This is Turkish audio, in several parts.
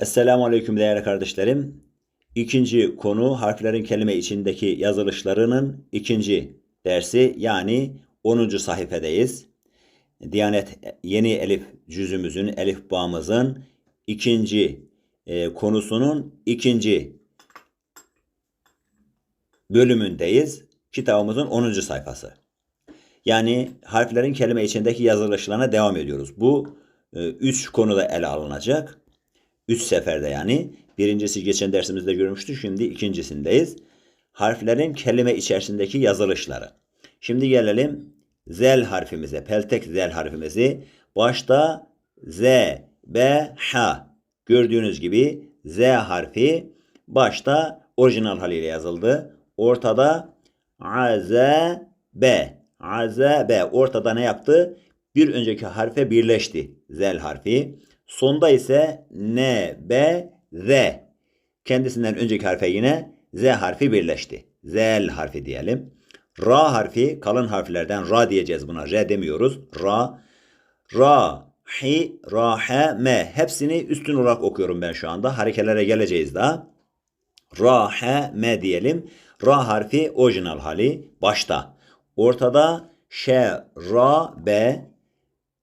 Esselamu Aleyküm değerli kardeşlerim. İkinci konu harflerin kelime içindeki yazılışlarının ikinci dersi yani 10. sayfadayız. Diyanet Yeni Elif cüzümüzün, elif bağımızın ikinci e, konusunun ikinci bölümündeyiz. Kitabımızın 10. sayfası. Yani harflerin kelime içindeki yazılışlarına devam ediyoruz. Bu e, üç konuda ele alınacak. Üç seferde yani. Birincisi geçen dersimizde görmüştük. Şimdi ikincisindeyiz. Harflerin kelime içerisindeki yazılışları. Şimdi gelelim zel harfimize. Peltek zel harfimizi. Başta Z, B, H. Gördüğünüz gibi Z harfi başta orijinal haliyle yazıldı. Ortada A, Z, B. A, Z, B. Ortada ne yaptı? Bir önceki harfe birleşti. Zel harfi. Sonda ise N, B, Z. Kendisinden önceki harfe yine Z harfi birleşti. Zel harfi diyelim. Ra harfi kalın harflerden ra diyeceğiz buna. R demiyoruz. Ra, ra, hi, ra, he, me. Hepsini üstün olarak okuyorum ben şu anda. Harekelere geleceğiz daha. Ra, he, me diyelim. Ra harfi orijinal hali başta. Ortada ş, ra, b.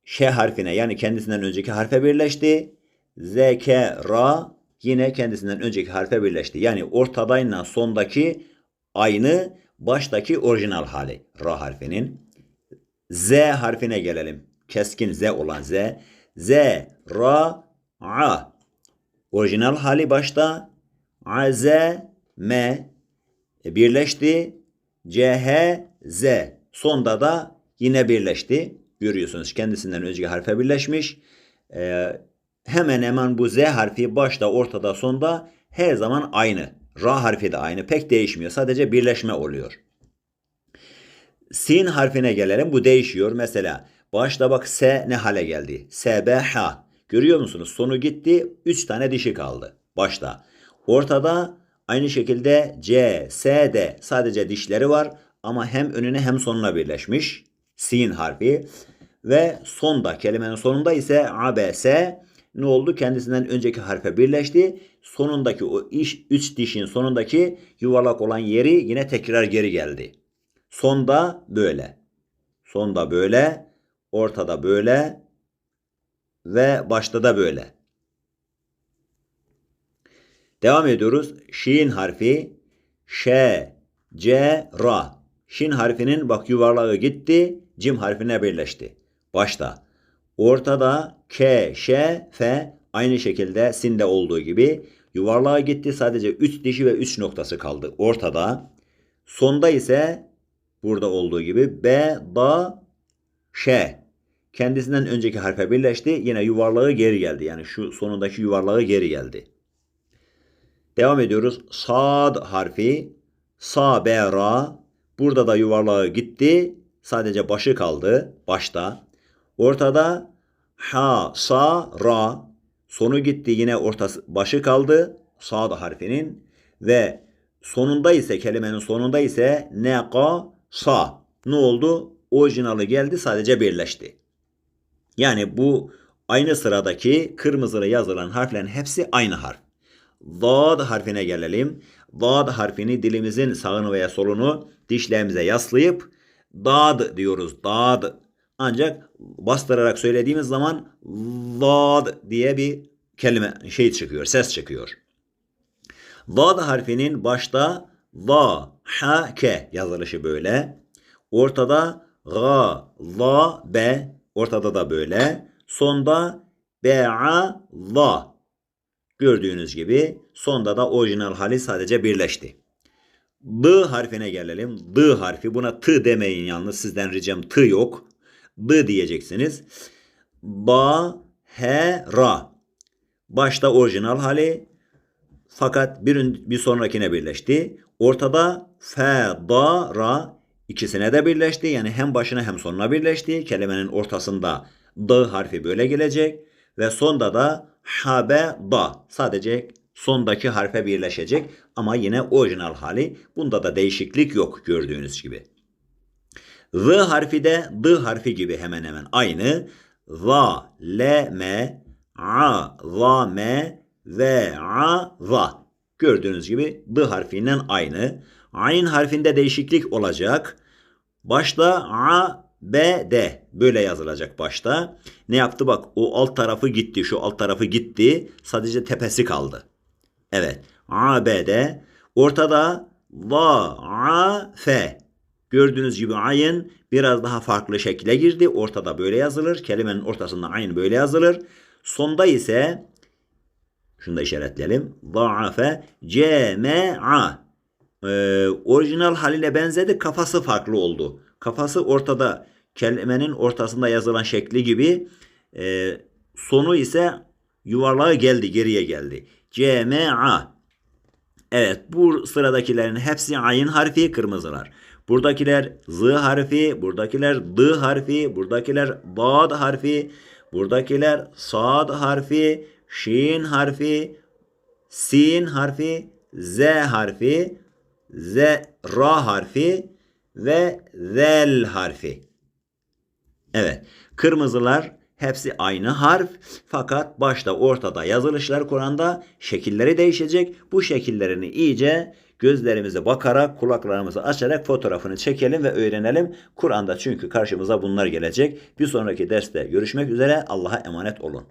Ş harfine yani kendisinden önceki harfe birleşti. Z, K, ra yine kendisinden önceki harfe birleşti. Yani ortadayla sondaki aynı baştaki orijinal hali ra harfinin. Z harfine gelelim. Keskin Z olan Z. Z, ra, a. Orijinal hali başta. A, Z, M. E, birleşti. C, H, Z. Sonda da yine birleşti. Görüyorsunuz kendisinden önceki harfe birleşmiş. Ee, hemen hemen bu Z harfi başta, ortada, sonda her zaman aynı. Ra harfi de aynı. Pek değişmiyor. Sadece birleşme oluyor. Sin harfine gelelim. Bu değişiyor. Mesela başta bak S ne hale geldi? S, B, H. Görüyor musunuz? Sonu gitti. 3 tane dişi kaldı. Başta. Ortada aynı şekilde C, S, D. Sadece dişleri var. Ama hem önüne hem sonuna birleşmiş. Sin harfi. Ve sonda kelimenin sonunda ise A, B, S ne oldu? Kendisinden önceki harfe birleşti. Sonundaki o iş, üç dişin sonundaki yuvarlak olan yeri yine tekrar geri geldi. Sonda böyle. Sonda böyle. Ortada böyle. Ve başta da böyle. Devam ediyoruz. Şin harfi. Ş, C, Ra. Şin harfinin bak yuvarlağı gitti. Cim harfine birleşti. Başta. Ortada K, Ş, F aynı şekilde sinde olduğu gibi yuvarlığa gitti. Sadece 3 dişi ve 3 noktası kaldı. Ortada. Sonda ise burada olduğu gibi B, Da, Ş. Kendisinden önceki harfe birleşti. Yine yuvarlağı geri geldi. Yani şu sonundaki yuvarlağı geri geldi. Devam ediyoruz. Sad harfi. Sa, B, Ra. Burada da yuvarlağı gitti. Sadece başı kaldı. Başta. Ortada ha, sa, ra. Sonu gitti yine ortası başı kaldı. Sad harfinin ve sonunda ise kelimenin sonunda ise ne ka sa. Ne oldu? Orijinali geldi sadece birleşti. Yani bu aynı sıradaki kırmızılı yazılan harflerin hepsi aynı harf. Dad harfine gelelim. Dad harfini dilimizin sağını veya solunu dişlerimize yaslayıp dad diyoruz. Dad ancak bastırarak söylediğimiz zaman vad diye bir kelime şey çıkıyor, ses çıkıyor. Vad harfinin başta va, ha, ke yazılışı böyle. Ortada ga, va, be ortada da böyle. Sonda be, a, va. Gördüğünüz gibi sonda da orijinal hali sadece birleşti. D harfine gelelim. D harfi buna t demeyin yalnız sizden ricam t yok. D diyeceksiniz. Ba, he, ra. Başta orijinal hali fakat bir, bir sonrakine birleşti. Ortada fe, da, ra ikisine de birleşti. Yani hem başına hem sonuna birleşti. Kelimenin ortasında d harfi böyle gelecek. Ve sonda da habe, da. Sadece sondaki harfe birleşecek ama yine orijinal hali. Bunda da değişiklik yok gördüğünüz gibi. V harfi de D harfi gibi hemen hemen aynı. Va, le, me, a, va, me, ve, a, va. Gördüğünüz gibi D harfiyle aynı. Ayn harfinde değişiklik olacak. Başta A, B, D böyle yazılacak başta. Ne yaptı bak o alt tarafı gitti. Şu alt tarafı gitti. Sadece tepesi kaldı. Evet. A, B, D. Ortada Va, A, F. Gördüğünüz gibi ayın biraz daha farklı şekle girdi. Ortada böyle yazılır. Kelimenin ortasında ayın böyle yazılır. Sonda ise şunu da işaretleyelim. Za'afe cema'a. Ee, orijinal haliyle benzedi. Kafası farklı oldu. Kafası ortada. Kelimenin ortasında yazılan şekli gibi. Ee, sonu ise yuvarlağı geldi. Geriye geldi. Cema'a. Evet bu sıradakilerin hepsi ayın harfi kırmızılar. Buradakiler z harfi, buradakiler d harfi, buradakiler dad harfi, buradakiler sad harfi, şin harfi, sin harfi, z harfi, z ra harfi ve zel harfi. Evet. Kırmızılar hepsi aynı harf fakat başta ortada yazılışlar Kur'an'da şekilleri değişecek. Bu şekillerini iyice gözlerimize bakarak kulaklarımızı açarak fotoğrafını çekelim ve öğrenelim. Kur'an'da çünkü karşımıza bunlar gelecek. Bir sonraki derste görüşmek üzere. Allah'a emanet olun.